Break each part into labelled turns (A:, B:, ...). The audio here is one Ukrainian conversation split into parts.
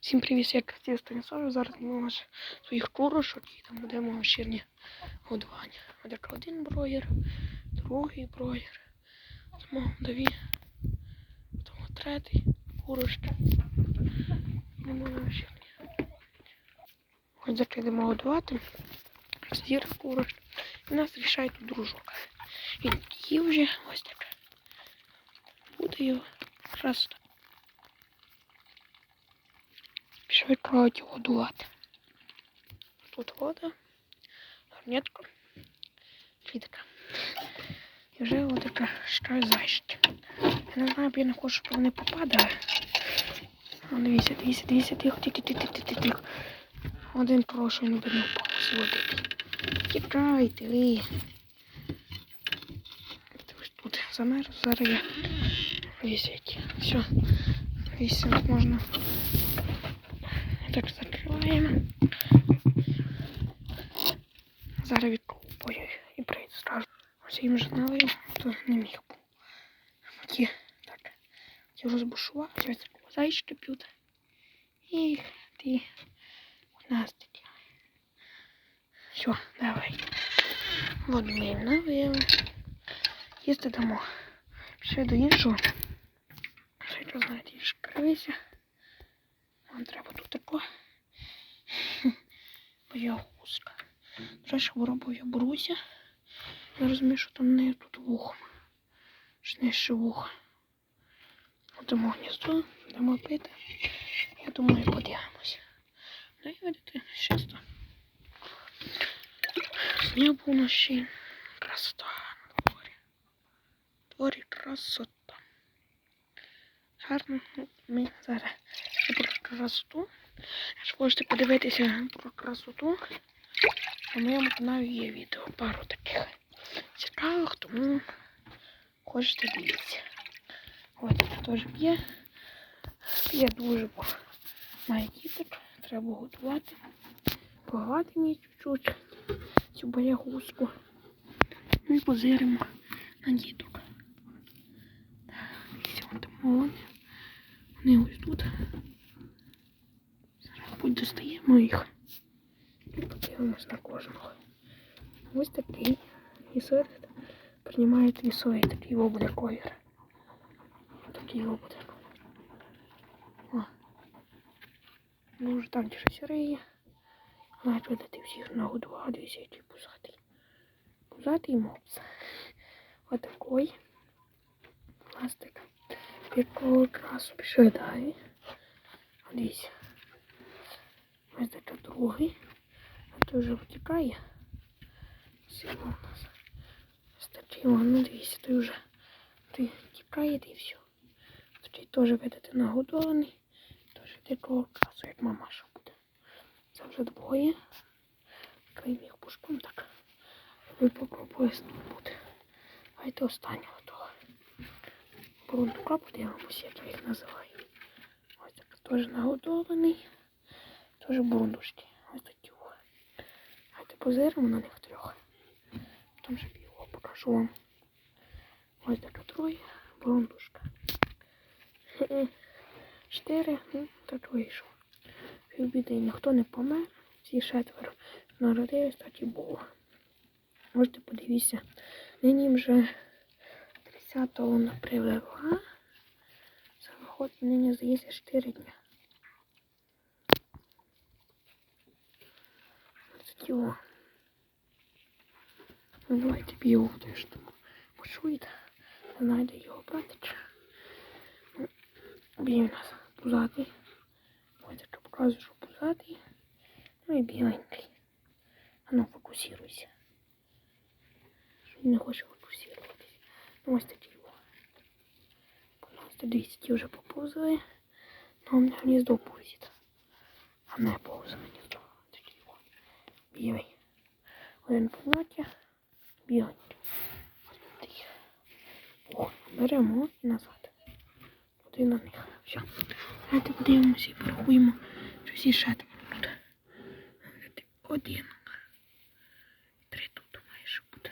A: Всім привіт, я Катя Станіслав. Зараз ваш своїх курочок і там будемо вечірнє годування. Як один броєр, другий броєр, тому дві, тому третій, курочки. Будемо вечірнє. Так йдемо годувати. Зір курочки. І нас рішає тут дружок. Він їв вже ось так. Буде його раз. Пішов відправити годувати. Тут вода, гарнетка, клітка. І вже от така ще зайшки. Я не знаю, бо я не хочу, щоб вони попадали. О, дивіться, дивіться, дивіться, тихо, тихо, тихо, тихо, тихо. Один прошу, він би не впав з води. Тікайте ви. Ось тут замерз, зараз я висять. Все, висять можна. Так, закриваємо. Зараз відкупую і прийду зразу. Ось вже налив, то не міг був. Ті, так, ті розбушувати, ось зайчики п'ють. І ті у нас такі. Все, давай. Воду ми їм налили. Їсти дамо. Ще до іншого. Ще що знаєте, інша кривися. Вам треба тут тако. Боягузка. Вже ж виробив я бруся. Я розумію, що там в неї тут вухо. Що не ще вухо. Йдемо гніздо, йдемо пити. Я думаю, подивимося. Ну і видите, щасто. Сніг був ночі. Красота на дворі. Дворі красота. Гарно. Ну, Ми зараз красоту. Якщо хочете подивитися про красоту, на моєму каналі є відео. Пару таких цікавих, тому хочете дивіться. Ось тут теж п'є. П'є дуже має діток. Треба готувати. Поглади мені чуть-чуть цю боягузку. Ну і позиримо на діток. Вон там вони. Вони ось тут. Зараз будь достаємо їх. І подивимось на кожного. Ось такий вісорит. Приймає вісовий, такий його буде колір. Такий його буде. О. Ну вже там щось риє. Навіть видати всіх нагодував, дивіться, який пузатий. Пузатий мопс. Отакий. Пластик. Якого красу пішли далі. Дивіться. Ось це другий. А то вже втікає. Все у нас. Стачило, ну дивіться, той вже той тікає і все. Той теж видати нагодований. Теж такого красу, як мамаша буде. Це вже двоє. Крайм їх пушком так. Ви попробує буде. Давайте останнього того. Бурундука подивимося, як я їх називаю. Ось так теж нагодований. Теж бурундушки. Ось такі. Давайте позиримо на них трьох. Потім же його покажу вам. Ось така троє. Бурундушка. Чотири, ну, так вийшло. Півбіди ніхто не помер. Всі четверо народились, так і було. Можете подивіться. Нині вже 30-го вона привела. Це виходить нині, здається, 4 дня. Ось такі о. Ну, давайте б його теж там почуєте. Не знайде його братич. Ну, Він у нас пузатий. Ось так показую, що пузатий. Ну і біленький. А ну, фокусируйся. Він не хоче фокусуватись. Ну, ось такі його. Ось 200 вже поповзали. Но у мене гніздо повзить. А не повзає гніздо. Такі його. Білий. Один поняття. Такий. О, беремо і назад. Туди на них. Все. Давайте подивимося і порахуємо, що всі четверо тут. Один. Три тут майже буде.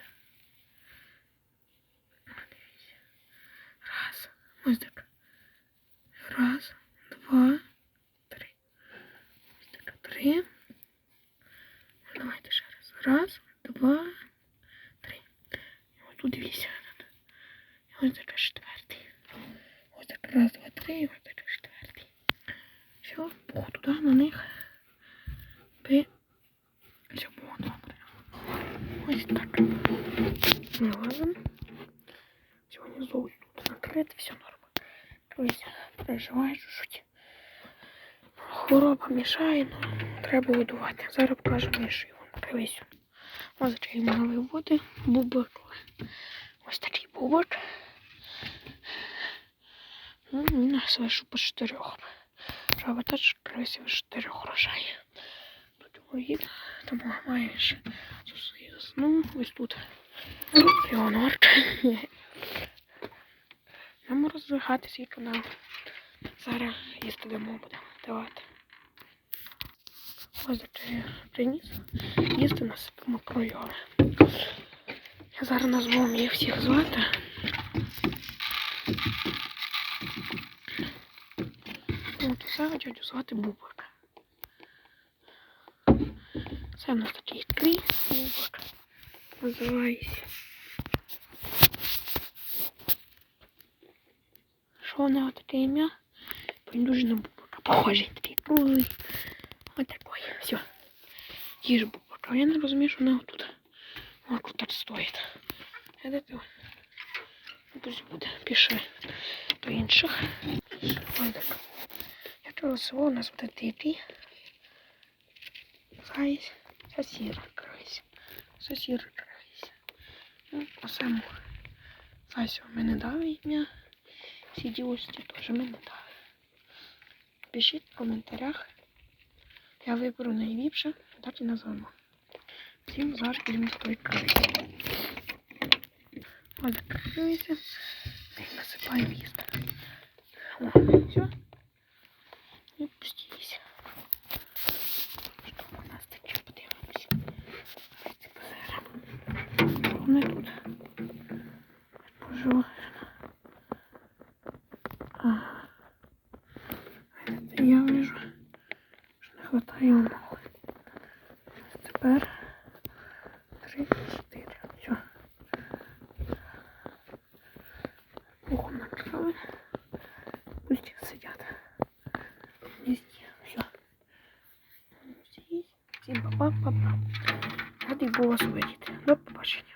A: Дивіться. Раз. Ось так. Раз, два, три. три. Давайте ще раз. Раз, два, три. І ось тут вісім. І ось тепер четвертий. Ось так раз, два, три, ось тепер четвертий. Все, туди на них. Би. Все було. Ось так. Ми ладно. Сьогодні зовсім тут накрито, все норм. Ось, переживаю чуть-чуть. Хвороба мішає, ну, треба годувати. Зараз покажу міші. Дивись. Ось такий новий води, бубок. Ось такий бубок. Ну, він по чотирьох. Треба теж привезти в чотирьох врожає. Тут воїд, тому маєш сусід. Ну, ось тут. Леонорд. Нам роздвигати свій канал. Зараз їсти дамо будемо давати. Ось такий приніс. Їсти насипемо кройове. Я зараз назву їх всіх звати. От усе хочу звати Бубок. Це в нас такий крій Бубок. Називається. Що у нього таке ім'я? Він дуже на Бубока похожий, такий круглий. Ось такой. Все. Їж Бубока. Я не розумію, що у нього тут. О, тут стоїть. Це то. Пусть буде. Пиши до інших. Ось так. Я чого у нас буде типі. Зайць. Сосір крайся. Сосір крайся. Ну, а сам Зайцю ми не дали ім'я. Всі дівості теж ми не дали. Пишіть в коментарях. Я виберу найліпше, так і назвемо. Всім зараз будемо край. Ось. І насипаємо їсти. О, все. Пустилися. Що у нас таке подивимося? Давайте позиримо. Що вони тут? Це я вижу, що не хватає умов. Тепер три, чотири. Все. Ухом накрили. Вас увидіти. До побачення.